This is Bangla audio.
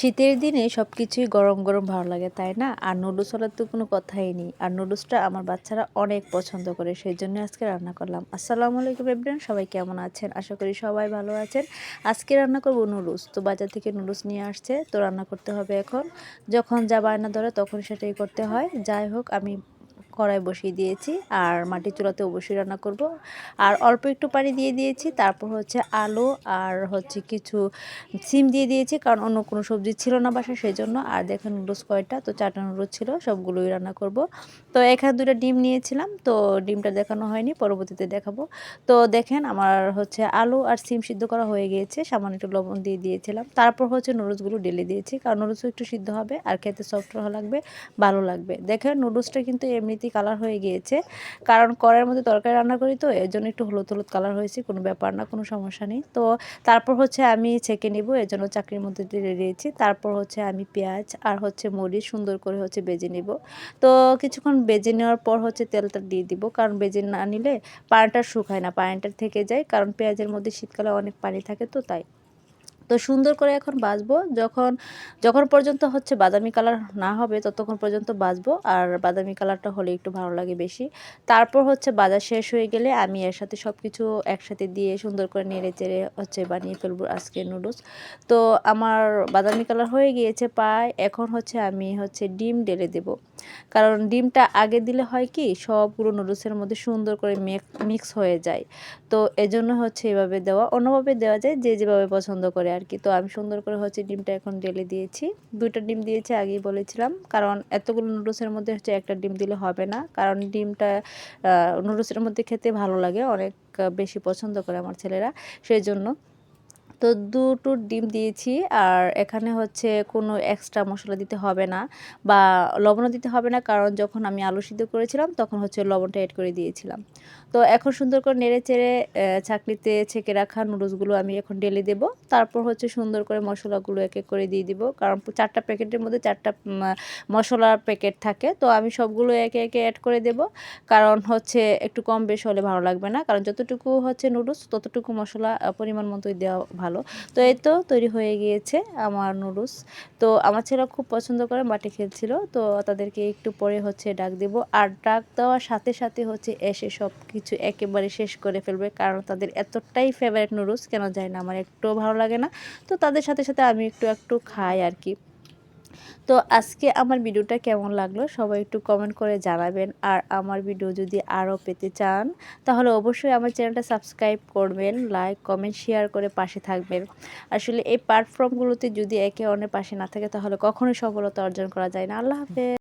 শীতের দিনে সব কিছুই গরম গরম ভালো লাগে, তাই না? আর নুডলস হলার তো কোনো কথাই নেই। আর নুডলসটা আমার বাচ্চারা অনেক পছন্দ করে সেই জন্য আজকে রান্না করলাম। আসসালামু আলাইকুম এভরিওয়ান, সবাই কেমন আছেন? আশা করি সবাই ভালো আছেন। আজকে রান্না করব নুডলস। তো বাজার থেকে নুডলস নিয়ে আসছে, তো রান্না করতে হবে এখন। যখন যা বায়না ধরে তখন সেটাই করতে হয়। যাই হোক, আমি কড়াই বসিয়ে দিয়েছি আর মাটির চুলাতে অবশ্যই রান্না করব। আর অল্প একটু পানি দিয়ে দিয়েছি, তারপর হচ্ছে আলু আর হচ্ছে কিছু সিম দিয়ে দিয়েছি, কারণ অন্য কোনো সবজি ছিল না বাসায় সেই জন্য আর দেখেন নুডলস কয়টা, তো চারটা নুডলস ছিল, সবগুলোই রান্না করব। তো এখানে দুটা ডিম নিয়েছিলাম, তো ডিমটা দেখানো হয়নি, পরবর্তীতে দেখাবো। তো দেখেন আমার হচ্ছে আলু আর সিম সিদ্ধ করা হয়ে গিয়েছে, সামান্য একটু লবণ দিয়ে দিয়েছিলাম। তারপর হচ্ছে নুডলসগুলো ডেলে দিয়েছি, কারণ নুডলসও একটু সিদ্ধ হবে আর খেতে সফট লাগবে, ভালো লাগবে। দেখেন নুডলসটা কিন্তু এমনিতেই কালার হয়ে গিয়েছে। কারণ কড়াইয়ের মধ্যে তরকারি রান্না করি তো, এর জন্য একটু হলুদ হলুদ কালার হয়েছে, কোনো ব্যাপার না, কোনো সমস্যা নেই। তো তারপর হচ্ছে আমি ছেঁকে নিব, এর জন্য চাকরির মধ্যে দিয়ে দিয়েছি তারপর হচ্ছে আমি পেঁয়াজ আর হচ্ছে মরিচ সুন্দর করে হচ্ছে বেজে নিব। তো কিছুক্ষণ বেজে নেওয়ার পর হচ্ছে তেলটা দিয়ে দিব, কারণ বেজে না নিলে পানিটা শুকায় না, পানিটা থেকে যায়, কারণ পেঁয়াজের মধ্যে শীতকালে অনেক পানি থাকে তো তাই। তো সুন্দর করে এখন বাজবো যখন যখন পর্যন্ত হচ্ছে বাদামি কালার না হবে, ততক্ষণ পর্যন্ত বাজবো আর বাদামি কালারটা হলে একটু ভালো লাগে বেশি। তারপর হচ্ছে বাজার শেষ হয়ে গেলে আমি এর সাথে সব কিছু একসাথে দিয়ে সুন্দর করে নেড়ে চেড়ে হচ্ছে বানিয়ে ফেলব আজকে নুডলস তো আমার বাদামি কালার হয়ে গিয়েছে পায় এখন হচ্ছে আমি হচ্ছে ডিম ঢেলে দেব। কারণ ডিমটা আগে দিলে হয় কি সবগুলো নুডলসের মধ্যে সুন্দর করে মিক্স হয়ে যায়। তো এজন্য হচ্ছে এভাবে দেওয়া, অন্যভাবে দেওয়া যায় যে যেভাবে পছন্দ করে আর কি তো আমি সুন্দর করে হচ্ছে ডিমটা এখন ডেলে দিয়েছি। দুইটা ডিম দিয়েছি, আগেই বলেছিলাম। কারণ এতগুলো নুডলসের মধ্যে হচ্ছে একটা ডিম দিলে হবে না। কারণ ডিমটা নুডলসের মধ্যে খেতে ভালো লাগে, অনেক বেশি পছন্দ করে আমার ছেলেরা। সেই জন্য তো দুটো ডিম দিয়েছি আর এখানে হচ্ছে কোনো এক্সট্রা মশলা দিতে হবে না বা লবণও দিতে হবে না, কারণ যখন আমি আলু সিদ্ধ করেছিলাম তখন হচ্ছে লবণটা অ্যাড করে দিয়েছিলাম। তো এখন সুন্দর করে নেড়ে চেড়ে ছাকনিতে ছেঁকে রাখা নুডলসগুলো আমি এখন ডেলে দেব। তারপর হচ্ছে সুন্দর করে মশলাগুলো এক এক করে দিয়ে দিব, কারণ চারটা প্যাকেটের মধ্যে চারটা মশলার প্যাকেট থাকে। তো আমি সবগুলো একে একে অ্যাড করে দেব, কারণ হচ্ছে একটু কম বেশ হলে ভালো লাগবে না। কারণ যতটুকু হচ্ছে নুডলস ততটুকু মশলা পরিমাণ মতোই দেওয়া ভালো। ভালো। তো এই তো তৈরি হয়ে গিয়েছে আমার নুডলস। তো আমার ছেলে খুব পছন্দ করে মাটি খেলছিল। তো তাদেরকে একটু পরে হচ্ছে ডাক দেব। আর ডাক দেওয়ার সাথে সাথে হচ্ছে এসে সব কিছু একেবারে শেষ করে ফেলবে। কারণ তাদের এতটাই ফেভারিট নুডলস, কেন যায় না, আমার একটুও ভালো লাগে না। তো তাদের সাথে সাথে আমি একটু একটু খাই আর কি। তো আজকে আমার ভিডিওটা কেমন লাগল সবাই একটু কমেন্ট করে জানাবেন। আর আমার ভিডিও যদি আরও পেতে চান, তাহলে অবশ্যই আমার চ্যানেলটা সাবস্ক্রাইব করবেন লাইক কমেন্ট শেয়ার করে পাশে থাকবেন। আসলে এই প্ল্যাটফর্মগুলোতে যদি একে অন্যের পাশে না থাকে, তাহলে কখনোই সফলতা অর্জন করা যায় না। আল্লাহ হাফেজ।